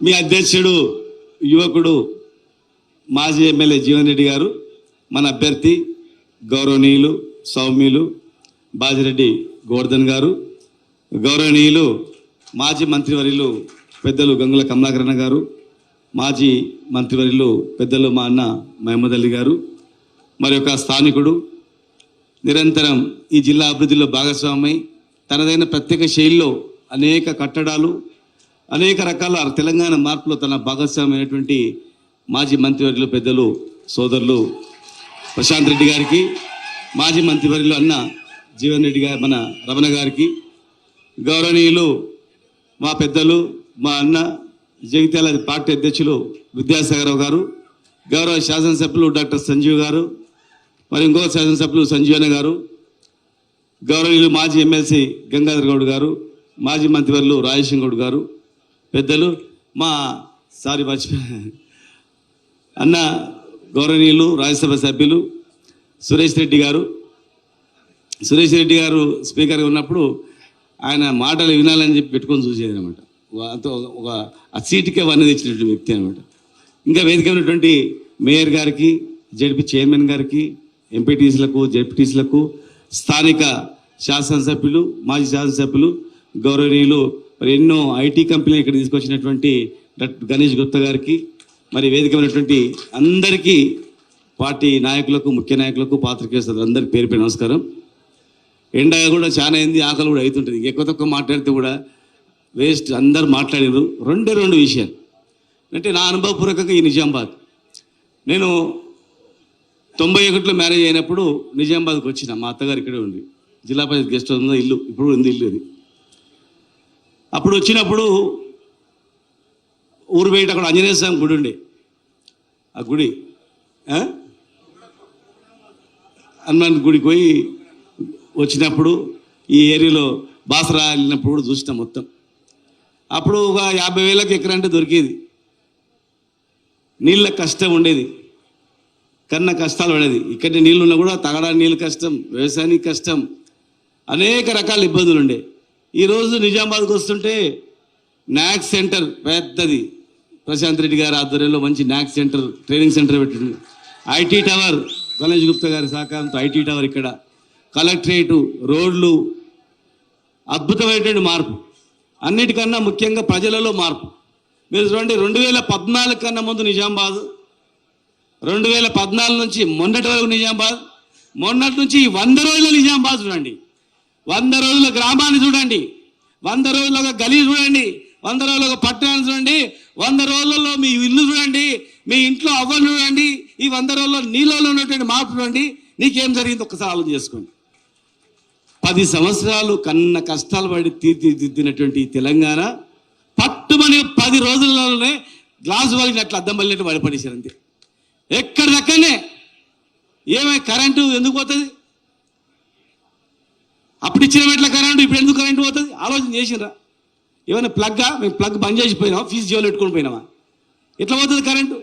మీ అధ్యక్షుడు యువకుడు మాజీ ఎమ్మెల్యే జీవన్ రెడ్డి గారు మన అభ్యర్థి గౌరవనీయులు సౌమ్యులు బాజిరెడ్డి గోవర్ధన్ గారు గౌరవనీయులు మాజీ మంత్రివర్యులు పెద్దలు గంగుల కమలాకరణ గారు మాజీ మంత్రివర్యులు పెద్దలు మా అన్న మహమ్మద్ అలీ గారు మరి యొక్క స్థానికుడు నిరంతరం ఈ జిల్లా అభివృద్ధిలో భాగస్వామి తనదైన ప్రత్యేక శైలిలో అనేక కట్టడాలు అనేక రకాల తెలంగాణ మార్పులో తన భాగస్వామైనటువంటి మాజీ మంత్రివర్యులు పెద్దలు సోదరులు ప్రశాంత్ రెడ్డి గారికి మాజీ మంత్రివర్యులు అన్న జీవన్ రెడ్డి గారి మన రమణ గారికి గౌరవనీయులు మా పెద్దలు మా అన్న జగిత్యాల పార్టీ అధ్యక్షులు విద్యాసాగరరావు గారు గౌరవ శాసనసభ్యులు డాక్టర్ సంజీవ్ గారు మరి ఇంకో శాసనసభ్యులు సంజీవన గారు గౌరవనీయులు మాజీ ఎమ్మెల్సీ గంగాధర్ గౌడ్ గారు మాజీ మంత్రివర్యులు రాజేశం గౌడ్ గారు పెద్దలు మా సారీ మర్చిపోయా అన్న గౌరవనీయులు రాజ్యసభ సభ్యులు సురేష్ రెడ్డి గారు. సురేష్ రెడ్డి గారు స్పీకర్గా ఉన్నప్పుడు ఆయన మాటలు వినాలని చెప్పి పెట్టుకొని చూసేది అనమాట ఒక ఆ సీటుకే వన్న తెచ్చినటువంటి వ్యక్తి అనమాట ఇంకా వేదిక ఉన్నటువంటి మేయర్ గారికి జడ్పీ చైర్మన్ గారికి ఎంపీటీసీలకు జడ్పీటీసీలకు స్థానిక శాసనసభ్యులు మాజీ శాసనసభ్యులు గౌరవనీయులు మరి ఎన్నో ఐటీ కంపెనీలు ఇక్కడ తీసుకొచ్చినటువంటి డాక్టర్ గణేష్ గుప్తా గారికి మరి వేదిక ఉన్నటువంటి అందరికీ పార్టీ నాయకులకు ముఖ్య నాయకులకు పాత్రికేయులు అందరికీ పేరు పేరు నమస్కారం. ఎండ కూడా చాలా అయింది ఆకలి కూడా అవుతుంటుంది. ఎక్కువ తక్కువ మాట్లాడితే కూడా వేస్ట్ అందరు మాట్లాడారు రెండే రెండు విషయాలు. అంటే నా అనుభవపూర్వకంగా ఈ నిజామాబాద్. నేను తొంభై ఒకటిలో మ్యారేజ్ అయినప్పుడు నిజామాబాద్కి వచ్చిన. మా అత్తగారు ఇక్కడే ఉంది. జిల్లా పరిషత్ గెస్ట్ హౌస్ ఇల్లు. ఇప్పుడు ఉంది ఇల్లు అది. అప్పుడు వచ్చినప్పుడు ఊరు బయట అక్కడ ఆంజనేయ స్వామి గుడి ఉండే. ఆ గుడి హనుమాన్ గుడికి పోయి వచ్చినప్పుడు ఈ ఏరియాలో బాసరా వెళ్ళినప్పుడు కూడా చూసినాం మొత్తం. అప్పుడు ఒక యాభై వేలకు ఎకరా అంటే దొరికేది. నీళ్ళ కష్టం ఉండేది. కన్నా కష్టాలు పడేది. ఇక్కడ నీళ్ళు ఉన్నా కూడా తాగడానికి నీళ్ళు కష్టం వ్యవసాయానికి కష్టం అనేక రకాల ఇబ్బందులు ఉండేవి ఈరోజు నిజామాబాద్కి వస్తుంటే నాక్ సెంటర్ పెద్దది. ప్రశాంత్ రెడ్డి గారి ఆధ్వర్యంలో మంచి నాక్ సెంటర్ ట్రైనింగ్ సెంటర్ పెట్టింది. ఐటీ టవర్ గణేష్ గుప్తా గారి సహకారంతో ఐటీ టవర్ ఇక్కడ. కలెక్టరేటు రోడ్లు అద్భుతమైనటువంటి మార్పు. అన్నిటికన్నా ముఖ్యంగా ప్రజలలో మార్పు. మీరు చూడండి రెండు వేల పద్నాలుగు కన్నా ముందు నిజామాబాద్ రెండు వేల పద్నాలుగు నుంచి మొన్నటి వరకు నిజామాబాద్ మొన్నటి నుంచి వంద రోజుల నిజామాబాద్ చూడండి. వంద రోజుల గ్రామాన్ని చూడండి. వంద రోజుల ఒక గలీ చూడండి. వంద రోజుల ఒక పట్టణాన్ని చూడండి. వంద రోజులలో మీ ఇల్లు చూడండి. మీ ఇంట్లో అవ్వలు చూడండి. ఈ వంద రోజుల్లో నీళ్ళలో ఉన్నటువంటి మార్పు చూడండి. నీకేం జరిగింది? ఒక్కసారి ఆలోచన చేసుకోండి. పది సంవత్సరాలు కన్న కష్టాలు పడి తీర్చిదిద్దినటువంటి తెలంగాణ పట్టుమని పది రోజులలోనే గ్లాసు అట్లా అద్దం వలినట్టు పడిపడేశారు అంతే. ఎక్కడిదక్కడనే ఏమై కరెంటు ఎందుకు పోతుంది? అప్పుడు ఇచ్చిన ఎట్లా కరెంటు ఇప్పుడు ఎందుకు కరెంటు పోతుంది? ఆలోచన చేసినరా ఏమైనా ప్లగ్గా? మేము ప్లగ్ బంద్ చేసిపోయినామా ఫీజు జోలు పెట్టుకొని పోయినామా? ఎట్లా పోతుంది కరెంటు?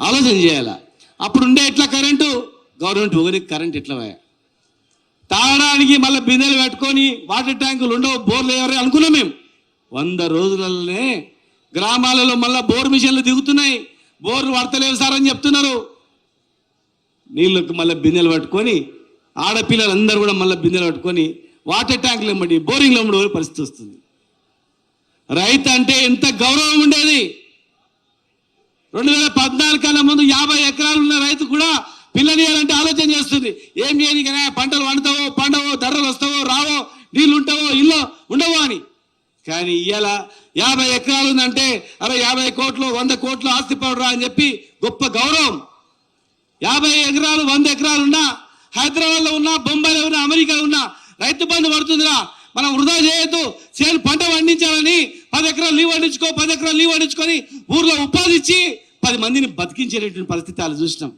ఆలోచన చేయాలా? అప్పుడు ఉండే ఎట్లా కరెంటు? గవర్నమెంట్ ఒకరికి కరెంట్ ఎట్లా పోయా? తాగడానికి మళ్ళీ బిందెలు పెట్టుకొని వాటర్ ట్యాంకులు ఉండవు బోర్లు ఎవరు అనుకున్నాం మేము? వంద రోజులలోనే గ్రామాలలో మళ్ళీ బోర్ మిషన్లు దిగుతున్నాయి. బోర్లు పడతలేవు సార్ అని చెప్తున్నారు. నీళ్ళకి మళ్ళీ బిందెలు పట్టుకొని ఆడపిల్లలందరూ కూడా మళ్ళీ బిందెలు పట్టుకొని వాటర్ ట్యాంకులు ఇమ్మడి బోరింగ్లు ఇమ్మడి పరిస్థితి వస్తుంది. రైతు అంటే ఎంత గౌరవం ఉండేది. రెండు వేల పద్నాలుగు కన్నా ముందు యాభై ఎకరాలు ఉన్న రైతు కూడా పిల్లనియాలంటే ఆలోచన చేస్తుంది. ఏం చేయనికనే పంటలు వండుతావో పండవో ధరలు వస్తావో రావో నీళ్ళు ఉంటావో ఇల్లు ఉండవో అని. కానీ ఇవాళ యాభై ఎకరాలు ఉందంటే అరే యాభై కోట్లు వంద కోట్లు ఆస్తి పడరా అని చెప్పి గొప్ప గౌరవం. యాభై ఎకరాలు వంద ఎకరాలు ఉన్నా హైదరాబాద్లో ఉన్నా బొంబాయిలో ఉన్నా అమెరికాలో ఉన్నా రైతు బంధు పడుతుందిరా. మనం వృధా చేయొద్దు. చేను పంట పండించాలని పది ఎకరాలు లీవ్ పండించుకో పది ఎకరాలు లీవ్ పండించుకొని ఊర్లో ఉపాధి ఇచ్చి పది మందిని బతికించేటటువంటి పరిస్థితి వాళ్ళు చూసినాం.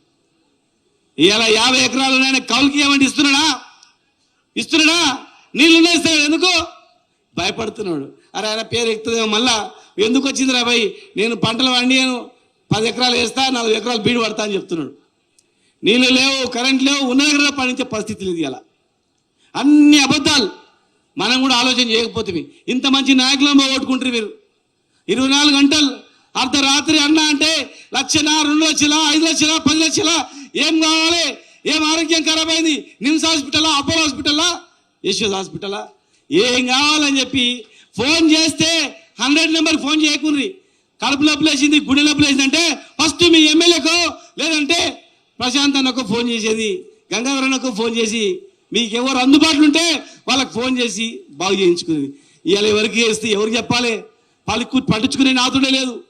ఇలా యాభై ఎకరాలు ఉన్నాయని కౌలుకి ఏమంటే ఇస్తున్నాడా? ఇస్తున్నాడా? నీళ్ళు ఇస్తాడు ఎందుకు? భయపడుతున్నాడు. అరే ఆయన పేరు ఎక్కుతుందేమో మళ్ళా. ఎందుకు వచ్చింది రా భయ్? నేను పంటలు పండియాను పది ఎకరాలు వేస్తా నాలుగు ఎకరాలు బీడు పడతా అని చెప్తున్నాడు. నీళ్ళు లేవు కరెంట్ లేవు ఉన్న దగ్గర పండించే పరిస్థితి లేదు ఇలా అన్ని అబద్ధాలు మనం కూడా ఆలోచన చేయకపోతే ఇంత మంచి నాయకులను పోగొట్టుకుంటారు మీరు ఇరవై నాలుగు గంటలు అర్ధరాత్రి అన్న అంటే లక్షల రెండు లక్షల ఐదు లక్షల పది లక్షల ఏం కావాలి? ఏం ఆరోగ్యం ఖరాబ్ అయింది? నిమ్స్ హాస్పిటలా అపోలో హాస్పిటలా యశ్వద్ హాస్పిటలా? ఏం కావాలని చెప్పి ఫోన్ చేస్తే హండ్రెడ్ నెంబర్ ఫోన్ చేయకుండ్రి. కడుపు నొప్పి గుండె నొప్పి అంటే ఫస్ట్ మీ ఎమ్మెల్యేకో లేదంటే ప్రశాంత్ అన్నకు ఫోన్ చేసేది గంగాధర్ అన్నకు ఫోన్ చేసి మీకు ఎవరు అందుబాటులో ఉంటే వాళ్ళకి ఫోన్ చేసి బాగు చేయించుకునేది. ఇవాళ ఎవరికి చేస్తే ఎవరు చెప్పాలి? పలుకు పట్టించుకునే నాతుడే లేదు.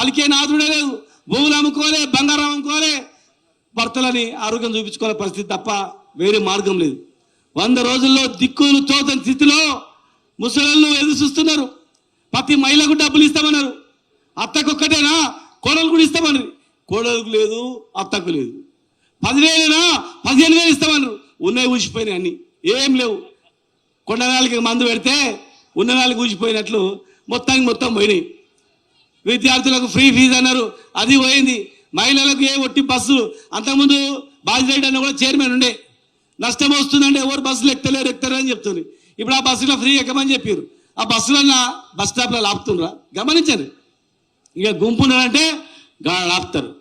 పలికే నాతుడే లేదు. భూములు అమ్ముకోలే బంగారం అమ్ముకోలే. భర్తలని ఆరోగ్యం చూపించుకోలే పరిస్థితి తప్ప వేరే మార్గం లేదు. వంద రోజుల్లో దిక్కులు తోతని స్థితిలో ముసలు ఎదురు చూస్తున్నారు. ప్రతి మహిళకు డబ్బులు ఇస్తామన్నారు. అత్తకొక్కటేనా? కోడలు కూడా ఇస్తామన్నది. కోడలకు లేదు అత్తకు లేదు. పదివేలునా? పదిహేను వేలు ఇస్తామన్నారు. ఉన్నాయి ఊసిపోయినాయి అన్ని. ఏం లేవు. కొండ మందు పెడితే ఉన్న నాలుగు ఊసిపోయినట్లు మొత్తానికి మొత్తం పోయినాయి. విద్యార్థులకు ఫ్రీ ఫీజు అన్నారు. అది పోయింది. మహిళలకు ఏ ఒట్టి బస్సు? అంతకుముందు బాజిరెడ్డి అన్న కూడా చైర్మన్ ఉండే. నష్టం వస్తుందంటే ఎవరు బస్సులు ఎక్కలేరు ఎక్కుతారు అని చెప్తుంది. ఇప్పుడు ఆ బస్సులో ఫ్రీ ఎక్కమని చెప్పారు. ఆ బస్సులన్నా బస్ స్టాప్లో ఆపుతుండ్రా గమనించండి. ఇక గుంపున్నారంటే ఆపుతారు.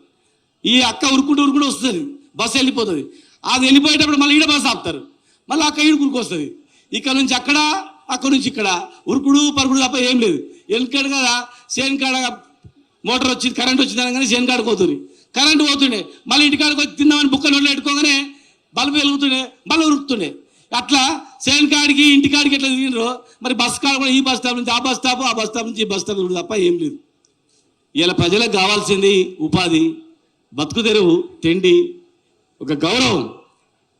ఈ అక్క ఉరుకుంటూ ఉరుకుంటూ వస్తుంది. బస్సు వెళ్ళిపోతుంది. అది వెళ్ళిపోయేటప్పుడు మళ్ళీ ఈడ బస్సు ఆపుతారు. మళ్ళీ అక్క ఈడుకురికి వస్తుంది. ఇక్కడ నుంచి అక్కడ అక్కడ నుంచి ఇక్కడ. ఉరుకుడు పరుకుడు తప్ప ఏం లేదు. వెనకడు కదా సేన్ కాడ మోటార్ వచ్చింది కరెంట్ వచ్చింది అనగానే సేన్ కాడకు పోతుంది కరెంట్ పోతుండే. మళ్ళీ ఇంటికాడకు వచ్చి తిందామని బుక్క నోట్లో పెట్టుకోగానే బల్బు వెలుగుతుండే మళ్ళీ ఉరుకుతుండే. అట్లా సేన్ కాడికి ఎట్లా తిరిగినరో మరి బస్ కాడ కూడా ఈ బస్ స్టాప్ నుంచి ఆ బస్ స్టాప్ ఆ బస్ స్టాప్ నుంచి ఈ బస్ స్టాప్ తప్ప ఏం లేదు. ఇలా ప్రజలకు కావాల్సింది ఉపాధి బతుకు తెరువు తిండి ఒక గౌరవం.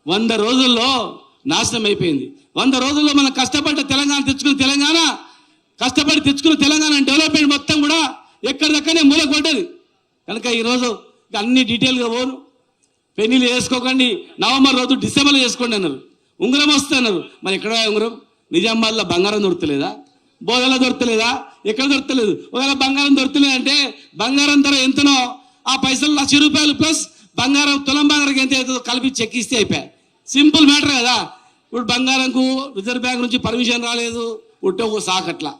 వంద రోజుల్లో నాశనం అయిపోయింది. వంద రోజుల్లో మనం కష్టపడ్డ తెలంగాణ తెచ్చుకున్న తెలంగాణ కష్టపడి తెచ్చుకున్న తెలంగాణ డెవలప్మెంట్ మొత్తం కూడా ఎక్కడిదక్కడనే మూలకు పడ్డది కనుక ఈరోజు అన్ని డీటెయిల్గా పోను. పెళ్ళిళ్ళు చేసుకోకండి నవంబర్ రోజు డిసెంబర్లో చేసుకోండి అన్నారు. ఉంగరం వస్తే అన్నారు. మరి ఎక్కడ ఉంగరం? నిజామాబాద్లో బంగారం దొరకలేదా బోధలో దొరకలేదా ఎక్కడ దొరకలేదు ఒకవేళ బంగారం దొరుకుతలేదంటే బంగారం ధర ఎంతనో ఆ పైసలు లక్ష రూపాయలు ప్లస్ బంగారం తులం బంగారం ఎంత అవుతుందో కలిపి చెక్ ఇస్తే అయిపోయాయి సింపుల్ మ్యాటర్ కదా. ఇప్పుడు బంగారంకు రిజర్వ్ బ్యాంక్ నుంచి పర్మిషన్ రాలేదు. ఉట్టే ఒక సాకట్లా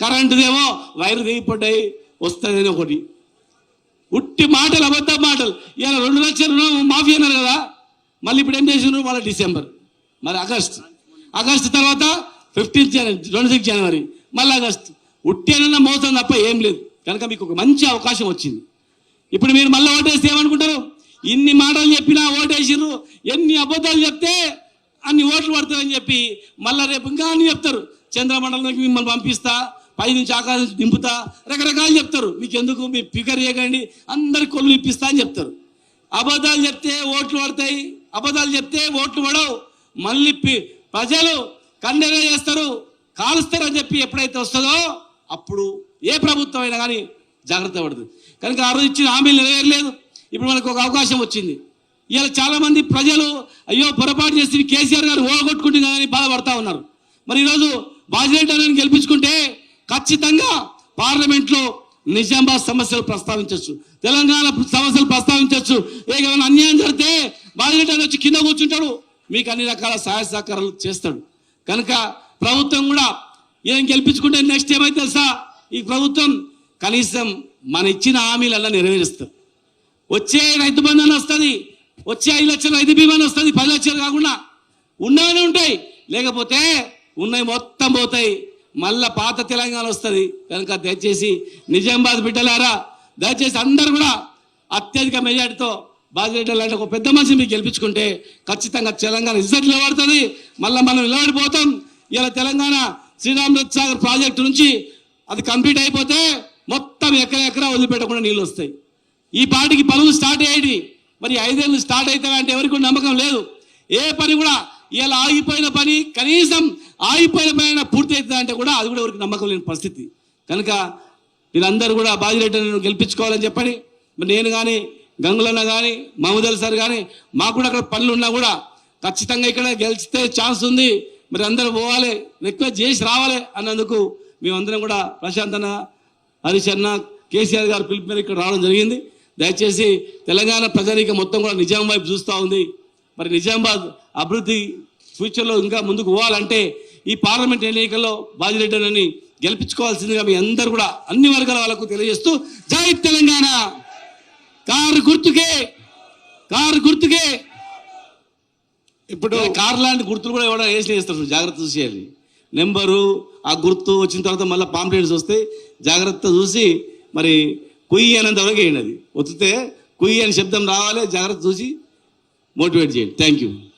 కరెంటుదేమో వైరు దిగిపడ్డాయి వస్తుందని ఒకటి. ఉట్టి మాటలు అబద్ధ మాటలు. ఇలా రెండు లక్షల రుణం మాఫీ అన్నారు కదా. మళ్ళీ ఇప్పుడు ఏం చేసినారు మళ్ళీ డిసెంబర్. మరి ఆగస్ట్. ఆగస్ట్ తర్వాత fifteenth January twenty six January. మళ్ళీ ఆగస్ట్. ఉట్టేనన్నా మోసం తప్ప ఏం లేదు. కనుక మీకు ఒక మంచి అవకాశం వచ్చింది. ఇప్పుడు మీరు మళ్ళీ ఓటేస్తే ఏమనుకుంటారు? ఇన్ని మాటలు చెప్పినా ఓటేసిర్రు ఎన్ని అబద్ధాలు చెప్తే అన్ని ఓట్లు పడతాయని చెప్పి మళ్ళీ రేపు ఇంకా అని చెప్తారు. చంద్రమండలంలోకి మిమ్మల్ని పంపిస్తా పై నుంచి ఆకాశం దింపుతా రకరకాలు చెప్తారు. మీకు ఎందుకు మీ ఫిగర్ చేయకండి అందరి కొలు ఇప్పిస్తా అని చెప్తారు. అబద్ధాలు చెప్తే ఓట్లు పడతాయి అబద్ధాలు చెప్తే ఓట్లు పడవు. మళ్ళీ ప్రజలు కండెన చేస్తారు కాలుస్తారని చెప్పి ఎప్పుడైతే వస్తుందో అప్పుడు ఏ ప్రభుత్వం అయినా కానీ జాగ్రత్త పడుతుంది కనుక ఆ రోజు ఇచ్చిన హామీలు నెరవేరలేదు. ఇప్పుడు మనకు ఒక అవకాశం వచ్చింది. ఇలా చాలామంది ప్రజలు అయ్యో పొరపాటు చేసి కేసీఆర్ గారు ఓడగొట్టుకుంటున్నారని బాధపడతా ఉన్నారు. మరి ఈరోజు బాజిరెడ్డి అని గెలిపించుకుంటే ఖచ్చితంగా పార్లమెంట్లో నిజామాబాద్ సమస్యలు ప్రస్తావించవచ్చు. తెలంగాణ సమస్యలు ప్రస్తావించవచ్చు. ఏమైనా అన్యాయం జరిగితే బాజిరెడ్డి వచ్చి కింద కూర్చుంటాడు. మీకు అన్ని రకాల సహాయ సహకారాలు చేస్తాడు. కనుక ప్రభుత్వం కూడా ఏం గెలిపించుకుంటే నెక్స్ట్ ఏమైతే తెలుసా? ఈ ప్రభుత్వం కనీసం మన ఇచ్చిన హామీలల్లా నెరవేరుస్తారు వచ్చే రైతు బంధన వస్తుంది వచ్చే ఐదు లక్షల రైతు బీమాని వస్తుంది పది లక్షలు కాకుండా ఉన్నవనే ఉంటాయి. లేకపోతే ఉన్నాయి మొత్తం పోతాయి. మళ్ళా పాత తెలంగాణ వస్తుంది. కనుక దయచేసి నిజామాబాద్ బిడ్డలారా దయచేసి అందరు కూడా అత్యధిక మెజార్టీతో బాధ్యత లాంటి ఒక పెద్ద మనిషి మీకు గెలిపించుకుంటే ఖచ్చితంగా తెలంగాణ ఇజ్జత్ నిలబడుతుంది. మళ్ళీ మనం నిలబడిపోతాం. ఇలా తెలంగాణ శ్రీరామృత్ సాగర్ ప్రాజెక్టు నుంచి అది కంప్లీట్ అయిపోతే మొత్తం ఎక్కడ ఎకరా వదిలిపెట్టకుండా నీళ్ళు వస్తాయి. ఈ పాటికి పనులు స్టార్ట్ అయ్యేది మరి ఐదేళ్ళు స్టార్ట్ అవుతాయంటే ఎవరికి నమ్మకం లేదు. ఏ పని కూడా ఇలా ఆగిపోయిన పని కనీసం ఆగిపోయిన పని అయినా పూర్తి అవుతుందంటే కూడా అది కూడా ఎవరికి నమ్మకం లేని పరిస్థితి. కనుక మీరందరూ కూడా బాజిరెడ్డిని గెలిపించుకోవాలని చెప్పని నేను కానీ గంగులన్న కానీ మహమూదల్ సార్ కానీ మాకు కూడా అక్కడ పనులు ఉన్నా కూడా ఖచ్చితంగా ఇక్కడ గెలిస్తే ఛాన్స్ ఉంది. మరి అందరూ పోవాలి రిక్వెస్ట్ చేసి రావాలి అన్నందుకు మేమందరం కూడా ప్రశాంత్ అన్న హరీష్ అన్న కేసీఆర్ గారు పిలుపు మీద ఇక్కడ రావడం జరిగింది. దయచేసి తెలంగాణ ప్రజానీకం మొత్తం కూడా నిజాం వైపు చూస్తూ ఉంది. మరి నిజామాబాద్ అభివృద్ధి ఫ్యూచర్లో ఇంకా ముందుకు పోవాలంటే ఈ పార్లమెంట్ ఎన్నికల్లో బాజిరెడ్డి అని గెలిపించుకోవాల్సిందిగా మీ అందరు కూడా అన్ని వర్గాల వాళ్ళకు తెలియజేస్తూ జై తెలంగాణ. కారు గుర్తుకే కారు గుర్తుకే. ఇప్పుడు కార్ లాంటి గుర్తులు కూడా ఎవడో వేసి వేస్తారు జాగ్రత్త చూసేయాలి నెంబరు ఆ గుర్తు వచ్చిన తర్వాత మళ్ళీ పాంప్లెట్స్ వస్తే జాగ్రత్త చూసి మరి కుయ్యి అనేంత వరకు వేయండి అది. ఒత్తితే కుయ్యి అని శబ్దం రావాలి జాగ్రత్త చూసి మోటివేట్ చేయండి. Thank you